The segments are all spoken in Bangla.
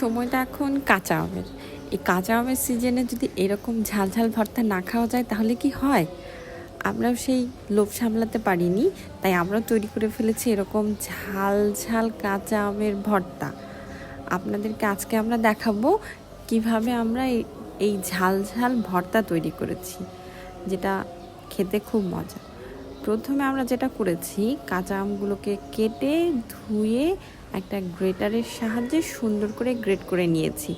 সময়টা এখন কাঁচা আমের। এই কাঁচা আমের সিজনে যদি এরকম ঝাল ঝাল ভর্তা না খাওয়া যায়, তাহলে কি হয়? আমরাও সেই লোভ সামলাতে পারিনি, তাই আমরাও তৈরি করে ফেলেছি এরকম ঝাল ঝাল কাঁচা আমের ভর্তা। আপনাদেরকে আজকে আমরা দেখাবো কীভাবে আমরা এই ঝাল ঝাল ভর্তা তৈরি করেছি, যেটা খেতে খুব মজা। প্রথমে আমরা যেটা করেছি, কাঁচা আমগুলোকে কেটে ধুয়ে একটা গ্রেটারের সাহায্যে সুন্দর করে গ্রেট করে নিয়েছি।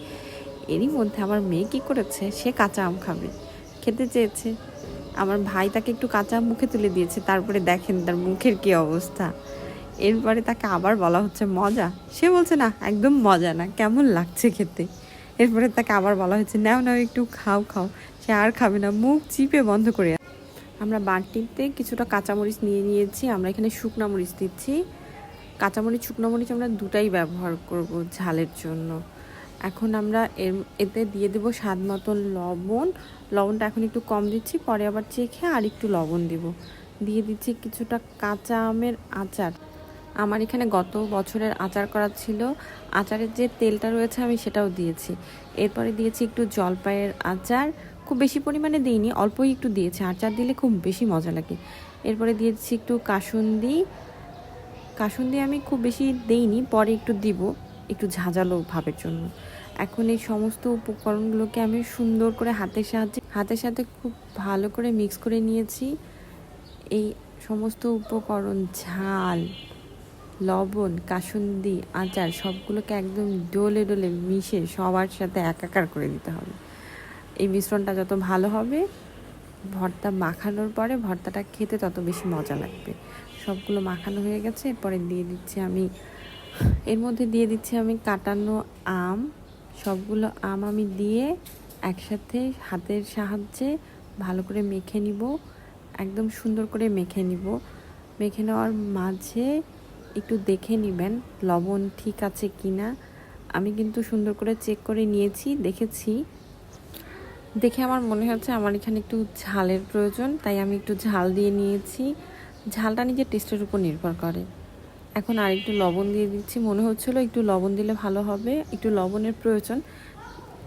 এরই মধ্যে আমার মেয়ে কী করেছে? সে কাঁচা আম খাবে। খেতে চেয়েছে। আমার ভাই তাকে একটু কাঁচা মুখে তুলে দিয়েছে, তারপরে দেখেন তার মুখের কী অবস্থা। এরপরে তাকে আবার বলা হচ্ছে, মজা? সে বলছে, না, একদম মজা না, কেমন লাগছে খেতে? এরপরে তাকে আবার বলা হচ্ছে নাও নাও, একটু খাও খাও। সে আর খাবে না, মুখ চিপে বন্ধ করে আমরা বাটিতে কিছুটা কাঁচামরিচ নিয়ে নিয়েছি, আমরা এখানে শুকনা মরিচ দিচ্ছি। কাঁচামরিচ, শুকনো মরিচ আমরা দুটাই ব্যবহার করব ঝালের জন্য। এখন আমরা এর, এতে দিয়ে দেবো স্বাদ মতন লবণ। লবণটা এখন একটু কম দিচ্ছি, পরে আবার চেখে আর একটু লবণ দিব। দিয়ে দিচ্ছি কিছুটা কাঁচা আমের আচার। আমার এখানে গত বছরের আচার করা ছিল। আচারের যে তেলটা রয়েছে আমি সেটাও দিয়েছি। এরপরে দিয়েছি একটু জলপাইয়ের আচার। খুব বেশি পরিমাণে দিইনি, অল্পই একটু দিয়েছি। আচার দিলে খুব বেশি মজা লাগে। এরপরে দিয়েছি একটু কাসুন্দি। কাসুন্দি আমি খুব বেশি দেইনি, পরে একটু দিব, একটু ঝাঁঝালো ভাবের জন্য। এখন এই সমস্ত উপকরণগুলোকে আমি সুন্দর করে হাতের সাহায্যে, হাতের সাথে খুব ভালো করে মিক্স করে নিয়েছি। এই সমস্ত উপকরণ, ঝাল, লবণ, কাসুন্দি, আচার সবগুলোকে একদম ডোলে ডোলে মিশে সবার সাথে একাকার করে দিতে হবে। এই মিশ্রণটা যত ভালো হবে, ভর্তা মাখানোর পরে ভর্তাটা খেতে তত বেশি মজা লাগবে। সবগুলো মাখানো হয়ে গেছে, এরপরে দিয়ে দিচ্ছি আমি, এর মধ্যে দিয়ে দিচ্ছি আমি কাটানো আম। সবগুলো আম আমি দিয়ে একসাথে হাতের সাহায্যে ভালো করে মেখে নিব, একদম সুন্দর করে মেখে নিব। মেখে নেওয়ার মাঝে একটু দেখে নেবেন লবণ ঠিক আছে কি না আমি কিন্তু সুন্দর করে চেক করে নিয়েছি, দেখেছি। দেখে আমার মনে হচ্ছে আমার এখানে একটু ঝালের প্রয়োজন, তাই আমি একটু ঝাল দিয়ে নিয়েছি। ঝালটা নিজের টেস্টের উপর নির্ভর করে। এখন আর একটু লবণ দিয়ে দিচ্ছি, মনে হচ্ছিল একটু লবণ দিলে ভালো হবে, একটু লবণের প্রয়োজন।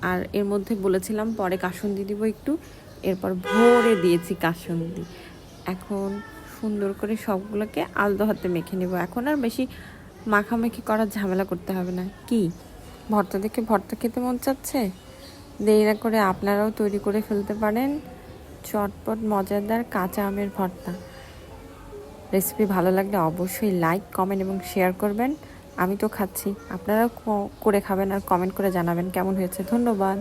আর এর মধ্যে বলেছিলাম পরে কাসুন্দি দিব একটু, এরপর ভরে দিয়েছি কাসুন্দি। এখন সুন্দর করে সবগুলোকে আলদো হাতে মেখে নেব। এখন আর বেশি মাখামাখি করার ঝামেলা করতে হবে না। কি? ভর্তা দেখে ভর্তা খেতে মন চাচ্ছে? দেরি না করে আপনারাও তৈরি করে ফেলতে পারেন। চটপট মজাদার কাঁচা আমের ভর্তা। রেসিপি ভালো লাগলে অবশ্যই লাইক কমেন্ট এবং শেয়ার করবেন। আমি তো খাচ্ছি। আপনারাও করে খাবেন আর কমেন্ট করে জানাবেন কেমন হয়েছে। ধন্যবাদ।